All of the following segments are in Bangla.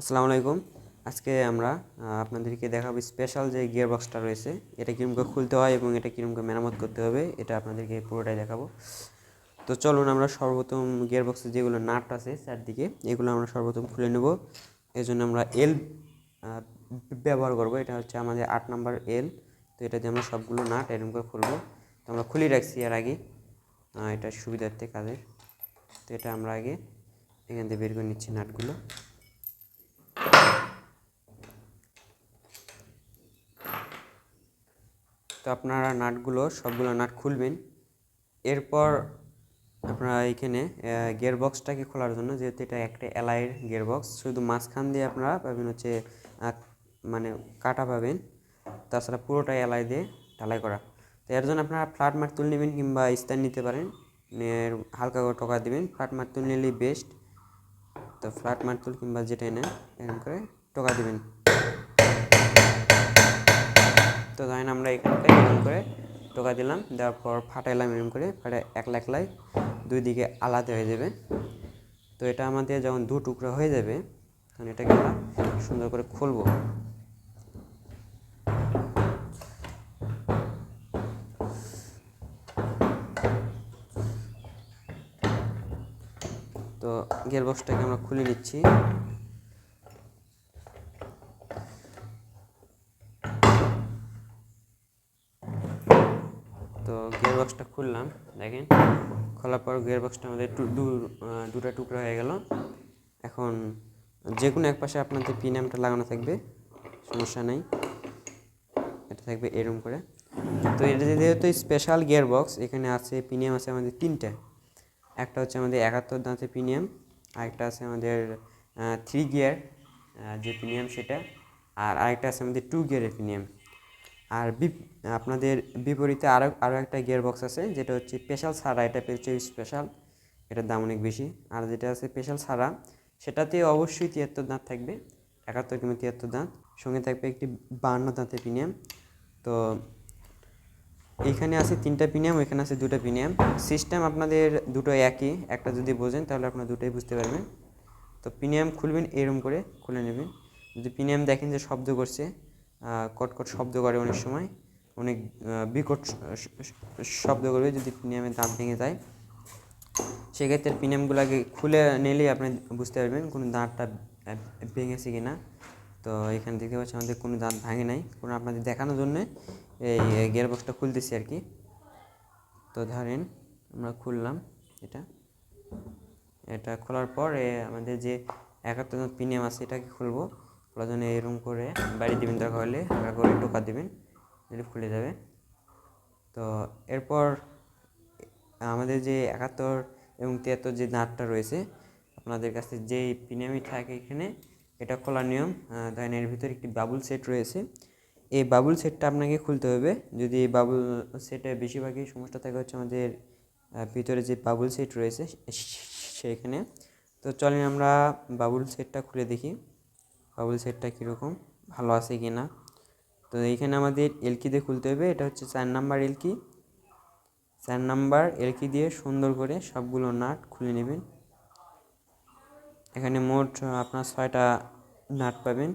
আসসালামু আলাইকুম। আজকে আমরা আপনাদেরকে দেখাবো স্পেশাল যে গিয়ার বক্সটা রয়েছে, এটা কীরকম করে খুলতে হয় এবং এটা কীরকম করে মেরামত করতে হবে, এটা আপনাদেরকে পুরোটাই দেখাবো। তো চলুন আমরা সর্বপ্রথম গিয়ার বক্সের যেগুলো নাট আছে চারদিকে, এগুলো আমরা সর্বপ্রথম খুলে নেব। এই জন্য আমরা এল ব্যবহার করব, এটা হচ্ছে আমাদের আট নাম্বার এল তো এটা দিয়ে আমরা সবগুলো নাট এরকম করে খুলবো। তো আমরা খুলে রাখছি এর আগে এটা সুবিধার্থে কাজের। তো এটা আমরা আগে এখান থেকে বের করে নিচ্ছি নাটগুলো। তো আপনারা নাটগুলো, সবগুলো নাট খুলবেন। এরপর আপনারা এইখানে গিয়ার বক্সটাকে খোলার জন্য, যেহেতু এটা একটা এলাইয়ের গিয়ার বক্স শুধু মাঝখান দিয়ে আপনারা পাবেন হচ্ছে মানে কাটা পাবেন। তাছাড়া পুরোটাই এলাই দিয়ে ঢালাই করা। তো এর জন্য আপনারা ফ্ল্যাট মার তুলে নেবেন কিংবা স্ট্যান্ড নিতে পারেন। হালকা করে টোকা দেবেন, ফ্ল্যাট মার্তুল নিলেই বেস্ট তো ফ্ল্যাট মার্তুল কিংবা যেটাই নেন, এরকম করে টোকা দেবেন। তো ধরেন আমরা এখানটায় এরকম করে টোকা দিলাম, দেওয়ার পর ফাটাইলাম এরকম করে ফাটাই একলা একলাই দুই দিকে আলাদা হয়ে যাবে। তো এটা আমাদের যখন দু টুকরো হয়ে যাবে, তখন এটাকে আমরা সুন্দর করে খুলবো। তো গিয়ার বক্সটাকে আমরা খুলে নিচ্ছি। তো গিয়ার বক্সটা খুললাম, দেখেন। খোলার পর গিয়ার বক্সটা আমাদের দুটা টুকরো হয়ে গেল। এখন যে কোনো এক পাশে আপনাদের পিনামটা লাগানো থাকবে, সমস্যা নেই। এটা থাকবে এরকম করে। তো এটা যেহেতু স্পেশাল গিয়ার বক্স এখানে আছে প্রিমিয়াম আছে আমাদের তিনটে। একটা হচ্ছে আমাদের একাত্তর দাঁতের প্রিমিয়াম আরেকটা আছে আমাদের থ্রি গিয়ার যে প্রিমিয়াম সেটা, আর আরেকটা আছে আমাদের টু গিয়ারের প্রিমিয়াম আর আপনাদের বিপরীতে আরও আরও একটা গিয়ার বক্স আছে, যেটা হচ্ছে স্পেশাল ছাড়া এটা পেয়েছে স্পেশাল, এটার দাম অনেক বেশি। আর যেটা আছে স্পেশাল ছাড়া সেটাতে অবশ্যই তিয়াত্তর দাঁত থাকবে, একাত্তর কিংবা তিয়াত্তর দাঁত। সঙ্গে থাকবে একটি বান্ন দাঁতের প্রিমিয়াম। তো এইখানে আছে তিনটা প্রিমিয়াম, এখানে আছে দুটো প্রিমিয়াম। সিস্টেম আপনাদের দুটো একই, একটা যদি বোঝেন তাহলে আপনারা দুটোই বুঝতে পারবেন। তো প্রিমিয়াম খুলবেন, এরম করে খুলে নেবেন। যদি প্রিমিয়াম দেখেন যে শব্দ করছে কটকট শব্দ করে অনেক সময়। অনেক বিকট শব্দ করবে যদি প্রিমিয়ামের দাঁত ভেঙে যায়। সেক্ষেত্রে প্রিমিয়ামগুলোকে খুলে নিলেই আপনি বুঝতে পারবেন কোনো দাঁতটা ভেঙেছে কি না তো এখানে দেখতে পাচ্ছি আমাদের কোনো দাঁত ভাঙে নাই। কোনো আপনাদের দেখানোর জন্যে এই গিয়ার বক্সটা খুলতেছি আর কি। তো ধরেন আমরা খুললাম এটা। এটা খোলার পর আমাদের যে একাত্তর প্রিমিয়াম আছে এটাকে খুলবো। খোলার জন্য এরকম করে বাড়ি দিবেন, দরকার হলে হালকা করে টোকা দিবেন দিলে খুলে যাবে। তো এরপর আমাদের যে একাত্তর এবং তিয়াত্তর যে দাঁতটা রয়েছে, আপনাদের কাছে যেই পিনামি থাকে এখানে, এটা খোলার নিয়ম ধরেন এর ভিতরে একটি বাবুল সেট রয়েছে। এই বাবুল সেটটা আপনাকে খুলতে হবে। যদি এই বাবুল সেটে বেশিরভাগই সমস্যা থাকে হচ্ছে আমাদের ভিতরে যে বাবুল সেট রয়েছে, সে- সেইখানে তো চলেন আমরা বাবুল সেটটা খুলে দেখি। বাবুল সেটটা কীরকম? ভালো আছে কি না তো এইখানে আমাদের এলকি দিয়ে খুলতে হবে। এটা হচ্ছে চার নাম্বার এলকি চার নাম্বার এলকি দিয়ে সুন্দর করে সবগুলো নাট খুলে নেবেন। এখানে মোট আপনার ছয়টা নাট পাবেন।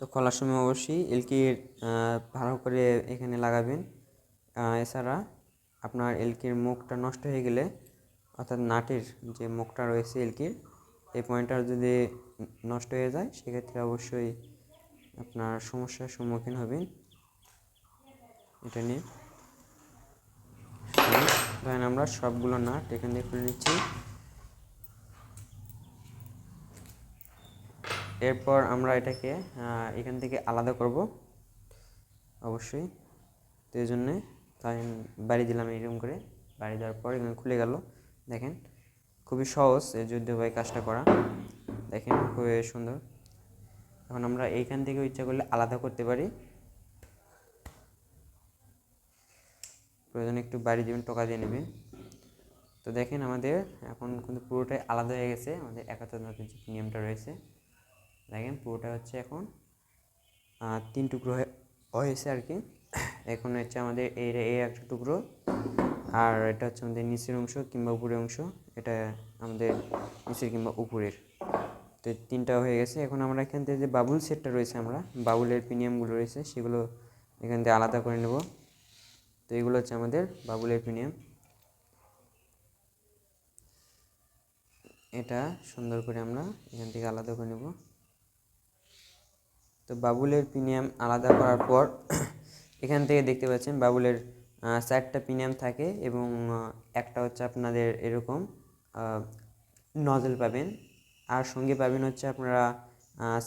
তো খোলার সময় অবশ্যই এলকি ভালো করে এখানে লাগাবেন। এছাড়া আপনার এলকির মুখটা নষ্ট হয়ে গেলে, অর্থাৎ নাটের যে মুখটা রয়েছে এলকির এই পয়েন্টটা যদি নষ্ট হয়ে যায়, সেক্ষেত্রে অবশ্যই আপনার সমস্যার সম্মুখীন হবেন। এটা নিয়ে ধরেন আমরা সবগুলো নাট এখান থেকে খুলে নিচ্ছি। এরপর আমরা এটাকে এখান থেকে আলাদা করব, অবশ্যই। তো এই জন্যে বাড়ি দিলাম এরকম করে, বাড়ি দেওয়ার পর এখানে খুলে গেল। দেখেন খুবই সহজ এই যুদ্ধ ভাই কাজটা করা। দেখেন খুবই সুন্দর। এখন আমরা এইখান থেকে ইচ্ছা করলে আলাদা করতে পারি। প্রয়োজনে একটু বাড়ি দেবেন টোকা দিয়ে নেবেন তো দেখেন আমাদের এখন কিন্তু পুরোটাই আলাদা হয়ে গেছে। আমাদের একাত্তর যে নিয়মটা রয়েছে। দেখেন পুরোটা হচ্ছে এখন তিন টুকরো হয়ে- হয়েছে আর কি। এখন হচ্ছে আমাদের এই এই একটা টুকরো। আর এটা হচ্ছে আমাদের নিচের অংশ কিংবা উপরের অংশ। এটা আমাদের নিচের কিংবা উপরের। তো তিনটা হয়ে গেছে। এখন আমরা এখান থেকে যে বাবুল সেটটা রয়েছে আমরা, বাবুলের প্রিমিয়ামগুলো রয়েছে, সেগুলো এখান থেকে আলাদা করে নেব। তো এগুলো হচ্ছে আমাদের বাবুলের প্রিমিয়াম। এটা সুন্দর করে আমরা এখান থেকে আলাদা করে নেব। তো বাবুলের প্রিমিয়াম আলাদা করার পর এখান থেকে দেখতে পাচ্ছেন বাবুলের চারটা প্রিমিয়াম থাকে এবং একটা হচ্ছে আপনাদের এরকম নজল পাবেন। আর সঙ্গে পাবেন হচ্ছে আপনারা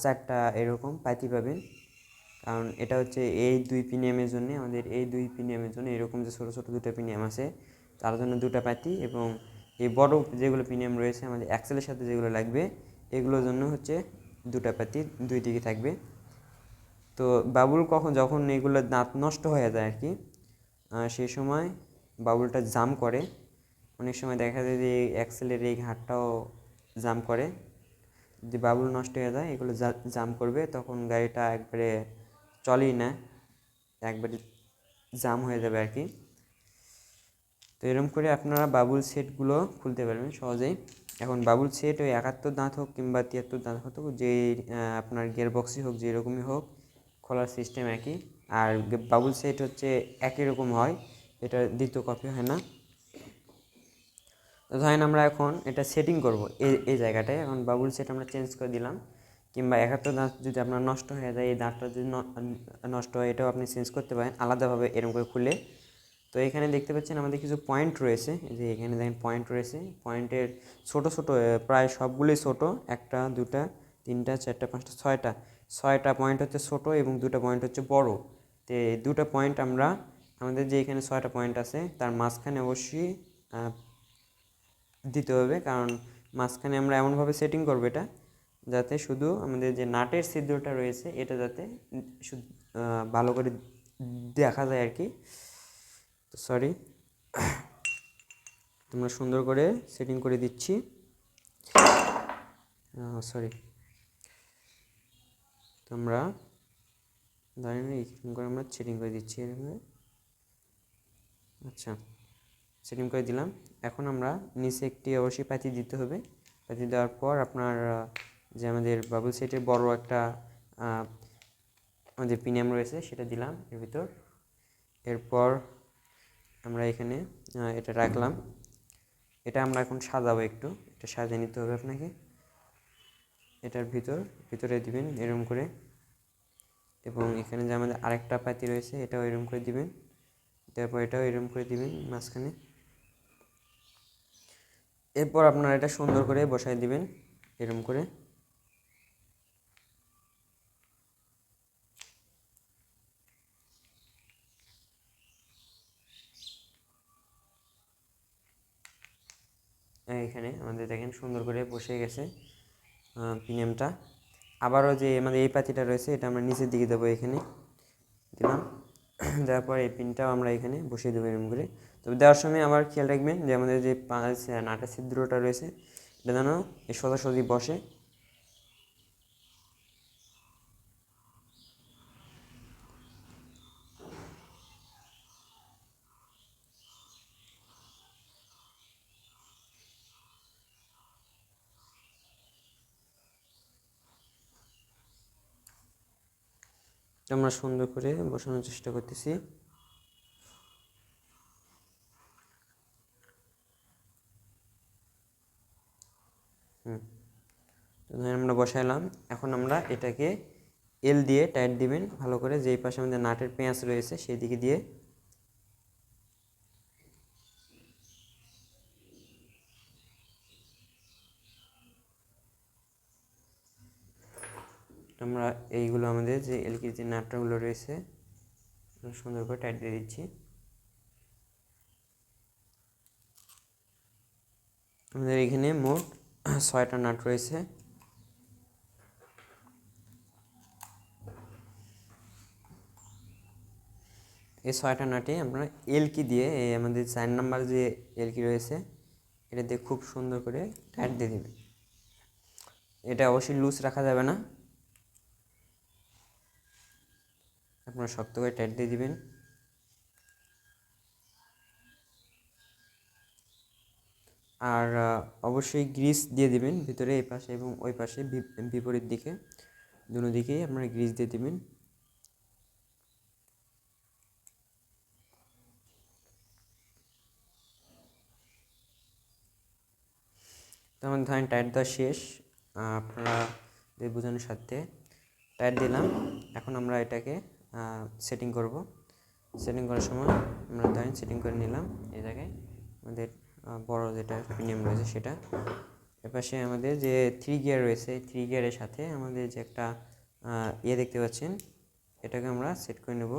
চারটা এরকম পাতি পাবেন। কারণ এটা হচ্ছে এই দুই প্রিমিয়ামের জন্য, আমাদের এই দুই প্রিমিয়ামের জন্য এরকম যে ছোটো ছোটো দুটো প্রিমিয়াম আছে, তার জন্য দুটো পাতি এবং এই বড় যেগুলো প্রিমিয়াম রয়েছে, আমাদের অ্যাক্সেলের সাথে যেগুলো লাগবে, এগুলোর জন্য হচ্ছে দুটো পাতি দুই দিকে থাকবে। তো বাবুল কখন, যখন এগুলো দাঁত নষ্ট হয়ে যায় আর কি সেই সময় বাবুলটা জাম করে। অনেক সময় দেখা যায় যে অ্যাক্সেলের এই ঘাটটাও জাম করে। যদি বাবুল নষ্ট হয়ে যায়, এগুলো জাম করবে, তখন গাড়িটা একবারে চলেই না। একবারে জাম হয়ে যাবে আর কি। তো এরকম করে আপনারা বাবুল সেটগুলো খুলতে পারবেন সহজেই। এখন বাবুল সেট ওই একাত্তর দাঁত হোক কিংবা তিয়াত্তর দাঁত হোক যে আপনার গিয়ার বক্সই হোক, যেরকমই হোক, খোলার সিস্টেম একই। আর বাবুল সেট হচ্ছে একই রকম হয়, এটা দ্বিতীয় কপি হয় না। তো ধরেন আমরা এখন এটা সেটিং করব এই এই জায়গাটায়, এখন বাবুল সেট আমরা চেঞ্জ করে দিলাম, কিংবা একাত্তর দাঁত যদি আপনার নষ্ট হয়ে যায়, এই দাঁতটা যদি নষ্ট হয়, এটাও আপনি চেঞ্জ করতে পারেন আলাদাভাবে এরকম করে খুলে। তো এখানে দেখতে পাচ্ছেন আমাদের কিছু পয়েন্ট রয়েছে যে এখানে দেখেন পয়েন্ট রয়েছে পয়েন্টের ছোট ছোট প্রায় সবগুলোই ছোট, একটা, দুটা তিনটা, চারটা, পাঁচটা, ছয়টা। ছয়টা পয়েন্ট হচ্ছে ছোট এবং দুটো পয়েন্ট হচ্ছে বড়। তো দুটো পয়েন্ট আমরা, আমাদের যে এখানে ছয়টা পয়েন্ট আছে, তার মাঝখানে অবশ্যই দিতে হবে। কারণ মাঝখানে আমরা এমনভাবে সেটিং করব এটা, যাতে শুধু আমাদের যে নাটের ছিদ্রটা রয়েছে, এটা যাতে ভালো করে দেখা যায় আর কি। তো সরি তোমরা সুন্দর করে সেটিং করে দিচ্ছি। সরি তোমরা ধরেন এরকম করে আমরা সেটিং করে দিচ্ছি এরকম আচ্ছা সেটিং করে দিলাম। এখন আমরা নিচে একটি অবশ্যই পাতি দিতে হবে। পাতি দেওয়ার পর আপনার যে আমাদের বাবুল সেটের বড় একটা আমাদের প্রিমিয়াম রয়েছে, সেটা দিলাম এর ভিতর। এরপর আমরা এখানে এটা রাখলাম। এটা আমরা এখন সাজাবো একটু। এটা সাজিয়ে নিতে হবে আপনাকে। এটার ভিতর, ভিতরে দিবেন এরকম করে। এবং এখানে যে আমাদের আরেকটা পাতি রয়েছে, এটাও এরকম করে দিবেন। তারপর এটাও এরকম করে দিবেন মাঝখানে। এরপর আপনারা এটা সুন্দর করে বসায় দিবেন এরকম করে। এখানে আমাদের দেখেন সুন্দর করে বসে গেছে। প্রিমিয়ামটা আবারও যে আমাদের এই পাতিটা রয়েছে, এটা আমরা নিচের দিকে দেবো এখানে। দিলাম। দেওয়ার পর এই পিনটাও আমরা এখানে বসিয়ে দেবো এরকম করে। তবে দেওয়ার সময় আবার খেয়াল রাখবেন যে আমাদের যে পাঁচ নাটা ছিদ্রটা রয়েছে, এটা যেন সোজাসুজি বসে। আমরা সুন্দর করে বসানোর চেষ্টা করতেছি। হুম। আমরা বসাইলাম, এখন আমরা এটাকে এল দিয়ে টাইট দিবেন, ভালো করে যেই পাশে আমাদের নাটের পেঁয়াজ রয়েছে, সেই দিকে দিয়ে আমরা এইগুলো আমাদের যে এলকির যে নাটগুলো রয়েছে সুন্দর করে টাইট দিয়ে দিচ্ছি। আমাদের এখানে মোট ছয়টা নাট রয়েছে। এই ছয়টা নাটে আমরা এলকি দিয়ে, এই আমাদের চার নাম্বার যে এলকি রয়েছে এটা দিয়ে খুব সুন্দর করে টাইট দিয়ে দেবে। এটা অবশ্যই লুজ রাখা যাবে না। আপনারা শক্ত করে টাইট দিয়ে দিবেন। আর অবশ্যই গ্রিস দিয়ে দিবেন ভিতরে এই পাশে এবং ওই পাশে বিপরীত দিকে, দুনো দিকেই আপনারা গ্রিস দিয়ে দিবেন। তো আমাদের ধরেন টায়ার দেওয়া শেষ আপনারা বোঝানোর সাথে টায়ার দিলাম, এখন আমরা এটাকে সেটিং করব। সেটিং করার সময় আমরা ধরেন সেটিং করে নিলাম এই জায়গায়। আমাদের বড় যেটা প্রিমিয়াম রয়েছে সেটা। এপাশে আমাদের যে থ্রি গিয়ার রয়েছে থ্রি গিয়ারের সাথে আমাদের যে একটা ইয়ে দেখতে পাচ্ছেন, এটাকে আমরা সেট করে নেব।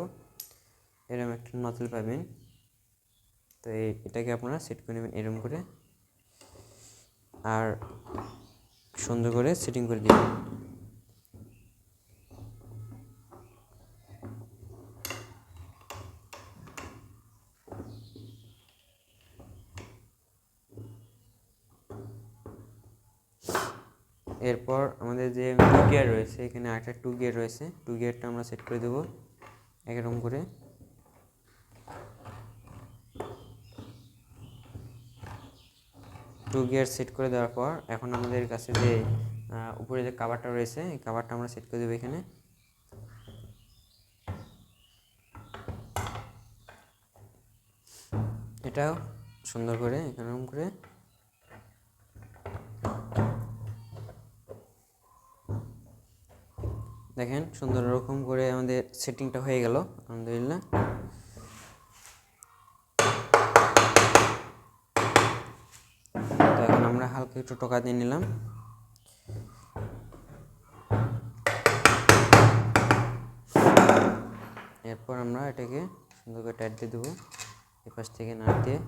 এরকম একটা নজল পাবেন। তো এটাকে আপনারা সেট করে নেবেন এরকম করে। আর সুন্দর করে সেটিং করে দিবেন। এরপর আমাদের যে টু গিয়ার রয়েছে, এখানে একটা টু গিয়ার রয়েছে। টু গিয়ারটা আমরা সেট করে দেবো একরকম করে। টু গিয়ার সেট করে দেওয়ার পর এখন আমাদের কাছে যে উপরে যে কাভারটা রয়েছে, এই কাভারটা আমরা সেট করে দেবো এখানে। এটাও সুন্দর করে এরকম করে। দেখেন সুন্দর রকম করে আমাদের সেটিংটা হয়ে গেল, আলহামদুলিল্লাহ। তো এখন আমরা হালকা একটু টোকা দিয়ে নিলাম। এরপর আমরা এটাকে সুন্দর করে টাইট দিয়ে দেবো, এপাশ থেকে নাট দিয়ে